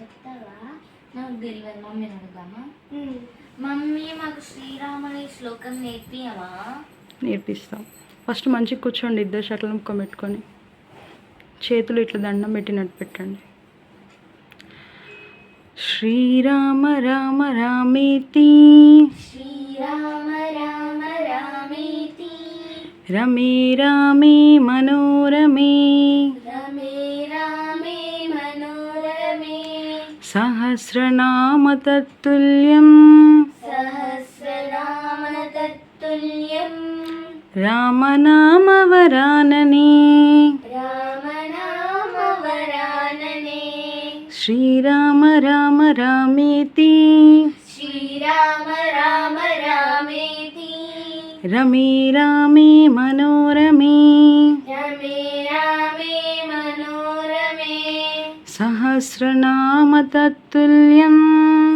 చెప్తావా? నాకు తెలియదు. మమ్మీని అడుగుదామా? మమ్మీ మాకు శ్రీరాముని శ్లోకం నేర్పియవా? నేర్పిస్తాం. ఫస్ట్ మంచిగా కూర్చోండి ఇద్దరు షర్ట్లు ముఖం పెట్టుకొని. చేతులు ఇట్లా దండం పెట్టినట్టు పెట్టండి. శ్రీరామ రామ రామేతి. శ్రీరామ రామ రామేతి. రమే రామే మనోరమే सहस्रनाम तत्तुल्यं सहस्रराम तत्तुल्यं रामनामवरानने। राम श्रीराम राम रामेति। श्रीराम राम रामेति। रमे रामे मनोरमे। रमे सहस्रनामतत्तुल्यं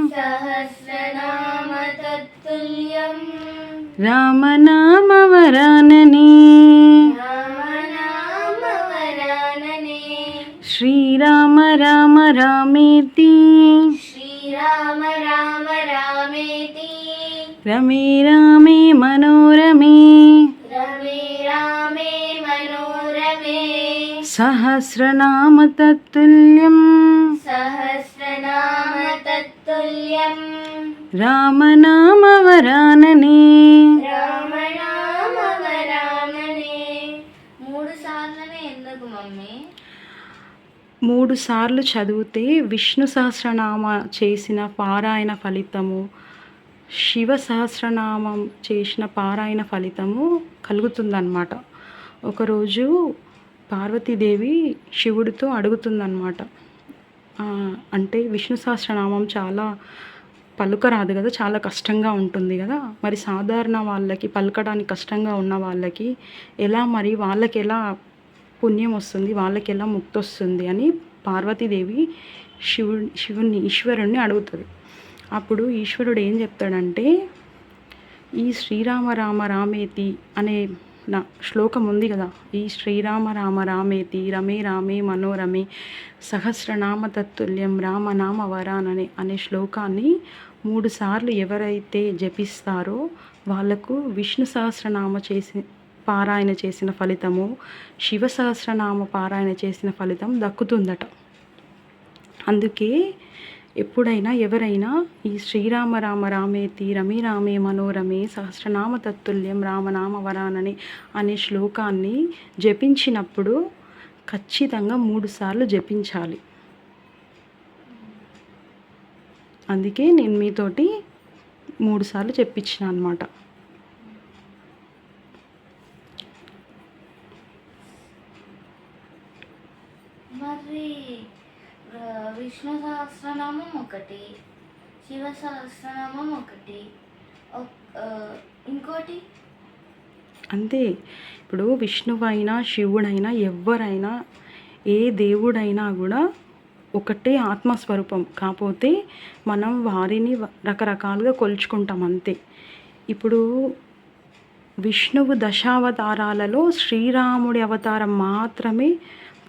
सहस्रनाम तत्तुल्यं रामनामवरानने। राम श्रीराम राम रामेति। श्रीराम राम रामेति। रमे रामे मनोरमे। సహస్రనామ తత్తుల్యం సహస్రనామ తత్తుల్యం రామనామవరాననే. రామ నామ వరాననే మూడు సార్లనే ఎందుకు మమ్మీ? మూడు సార్లు చదివితే విష్ణు సహస్రనామ చేసిన పారాయణ ఫలితము శివ సహస్రనామం చేసిన పారాయణ ఫలితము కలుగుతుందన్నమాట. ఒకరోజు పార్వతీదేవి శివుడితో అడుగుతుందన్నమాట. అంటే విష్ణు సహస్రనామం చాలా పలుకరాదు కదా చాలా కష్టంగా ఉంటుంది కదా. మరి సాధారణ వాళ్ళకి పలకడానికి కష్టంగా ఉన్న వాళ్ళకి ఎలా మరి వాళ్ళకి ఎలా పుణ్యం వస్తుంది వాళ్ళకి ఎలా ముక్తి వస్తుంది అని పార్వతీదేవి శివు శివుని ఈశ్వరుణ్ణి అడుగుతుంది. అప్పుడు ఈశ్వరుడు ఏం చెప్తాడంటే ఈ శ్రీరామ రామ రామేతి అనే నా శ్లోకం ఉంది కదా. ఈ శ్రీరామ రామ రామేతి రమే రామే మనోరమే సహస్రనామ తత్తుల్యం రామనామ వరాన్ అనే శ్లోకాన్ని మూడుసార్లు ఎవరైతే జపిస్తారో వాళ్ళకు విష్ణు సహస్రనామ చేసి పారాయణ చేసిన ఫలితము శివ సహస్రనామ పారాయణ చేసిన ఫలితం దక్కుతుందట. అందుకే ఎప్పుడైనా ఎవరైనా ఈ శ్రీరామ రామ రామేతి రమీ రామే మనోరమే సహస్రనామ తత్తుల్యం రామనామ వరానని అనే శ్లోకాన్ని జపించినప్పుడు ఖచ్చితంగా మూడుసార్లు జపించాలి. అందుకే నేను మీతోటి మూడు సార్లు చెప్పించిన అనమాట మరి విష్ణు సహస్రనామం ఒకటి శివ సహస్రనామం ఒకటి ఇంకోటి? అంతే. ఇప్పుడు విష్ణువైనా శివుడైనా ఎవరైనా ఏ దేవుడైనా కూడా ఒకటే ఆత్మస్వరూపం. కాకపోతే మనం వారిని రకరకాలుగా కొలుచుకుంటాం అంతే. ఇప్పుడు విష్ణువు దశావతారాలలో శ్రీరాముడి అవతారం మాత్రమే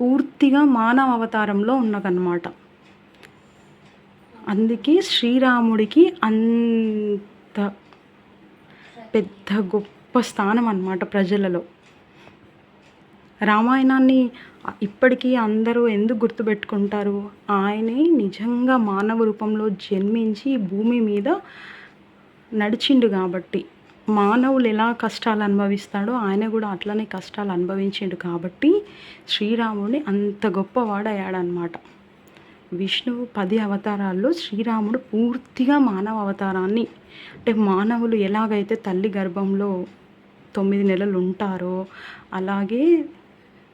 పూర్తిగా మానవ అవతారంలో ఉన్నదన్నమాట. అందుకే శ్రీరాముడికి అంత పెద్ద గొప్ప స్థానం అన్నమాట ప్రజలలో. రామాయణాన్ని ఇప్పటికీ అందరూ ఎందుకు గుర్తుపెట్టుకుంటారు? ఆయనే నిజంగా మానవ రూపంలో జన్మించి భూమి మీద నడిచిండు కాబట్టి. మానవులు ఎలా కష్టాలు అనుభవిస్తాడో ఆయన కూడా అట్లనే కష్టాలు అనుభవించిండు కాబట్టి శ్రీరాముడిని అంత గొప్పవాడయ్యాడనమాట విష్ణువు పది అవతారాల్లో శ్రీరాముడు పూర్తిగా మానవ అవతారాన్ని అంటే మానవులు ఎలాగైతే తల్లి గర్భంలో తొమ్మిది నెలలు ఉంటారో అలాగే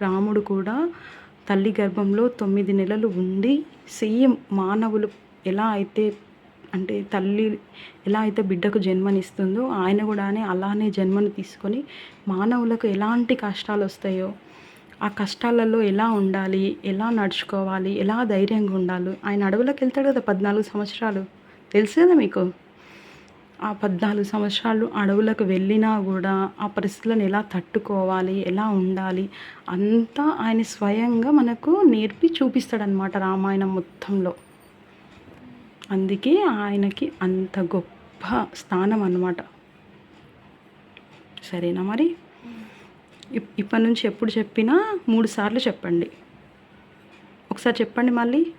రాముడు కూడా తల్లి గర్భంలో తొమ్మిది నెలలు ఉండి సేమ్ మానవులు ఎలా అయితే అంటే తల్లి ఎలా అయితే బిడ్డకు జన్మనిస్తుందో ఆయన కూడానే అలానే జన్మను తీసుకొని మానవులకు ఎలాంటి కష్టాలు వస్తాయో ఆ కష్టాలలో ఎలా ఉండాలి ఎలా నడుచుకోవాలి ఎలా ధైర్యంగా ఉండాలి ఆయన అడవులకు వెళ్తాడు కదా పద్నాలుగు సంవత్సరాలు. తెలుసు కదా మీకు? ఆ పద్నాలుగు సంవత్సరాలు అడవులకు వెళ్ళినా కూడా ఆ పరిస్థితులను ఎలా తట్టుకోవాలి ఎలా ఉండాలి అంతా ఆయన స్వయంగా మనకు నేర్పి చూపిస్తాడనమాట రామాయణం మొత్తంలో. అందుకే ఆయనకి అంత గొప్ప స్థానం అన్నమాట. సరేనా మరి? ఇప్- ఇప్పటి నుంచి ఎప్పుడు చెప్పినా మూడు సార్లు చెప్పండి. ఒకసారి చెప్పండి మళ్ళీ.